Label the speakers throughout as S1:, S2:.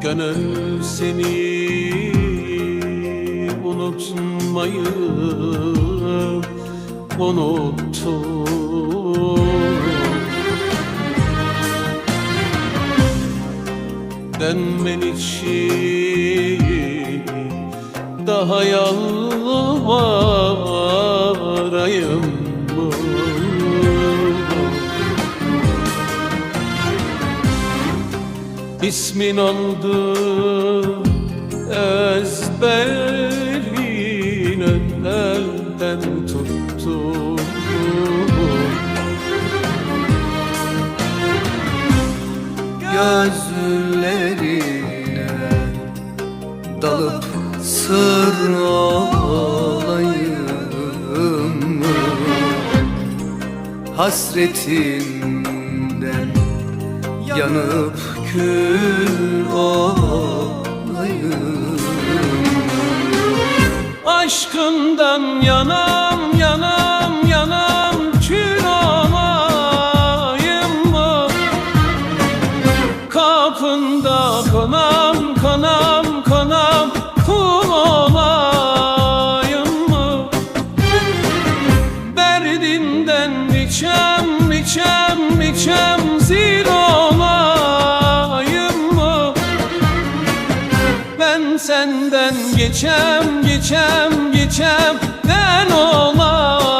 S1: Gönül seni unutmayı unuttu Dönmen için daha yalvarayım mı? İsmin oldu ezberin
S2: Gözlerine dalıp sır mı? Hasretinden yanıp kül olayım
S1: Aşkından yanam Kapında konam konam konam kul olayım mı? Derdinden içem içem içem zil olayım mı? Ben senden geçem geçem geçem ben olayım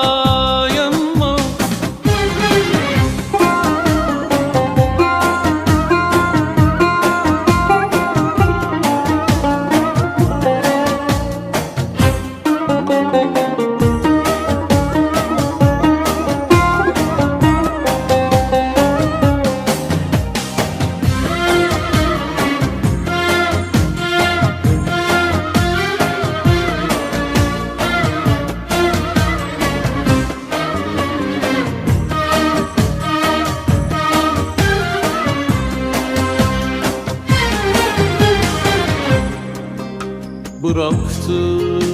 S1: Bıraktım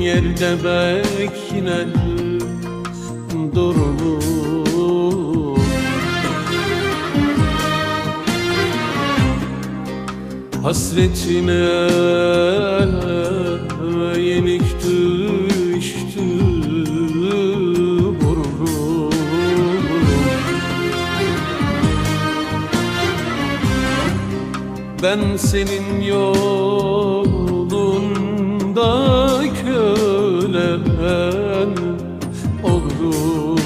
S1: yerde bekler durumu Hasretine yenik Ben senin yolunda kölen olurum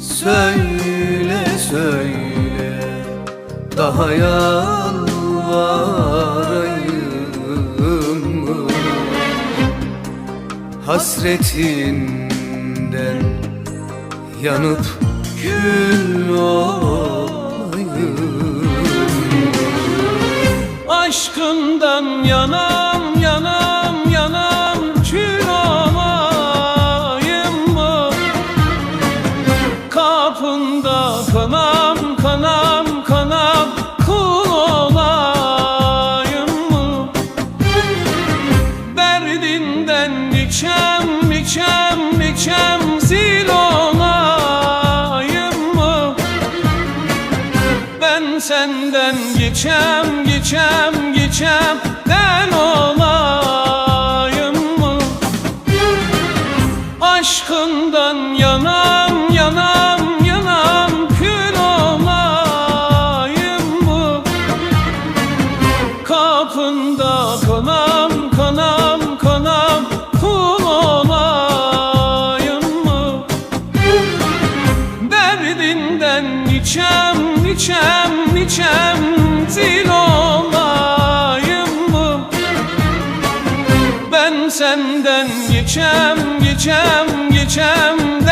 S2: Söyle söyle daha yalvarayım mı? Hasretinden yanıp kül olayım
S1: Aşkından yanam senden geçem geçem geçem ben olayım mı? Aşkından yanam yanam yanam kül olayım mı? Kapında kanam Derdinden içem içem içem zil olayım mı? Ben senden geçem geçem geçem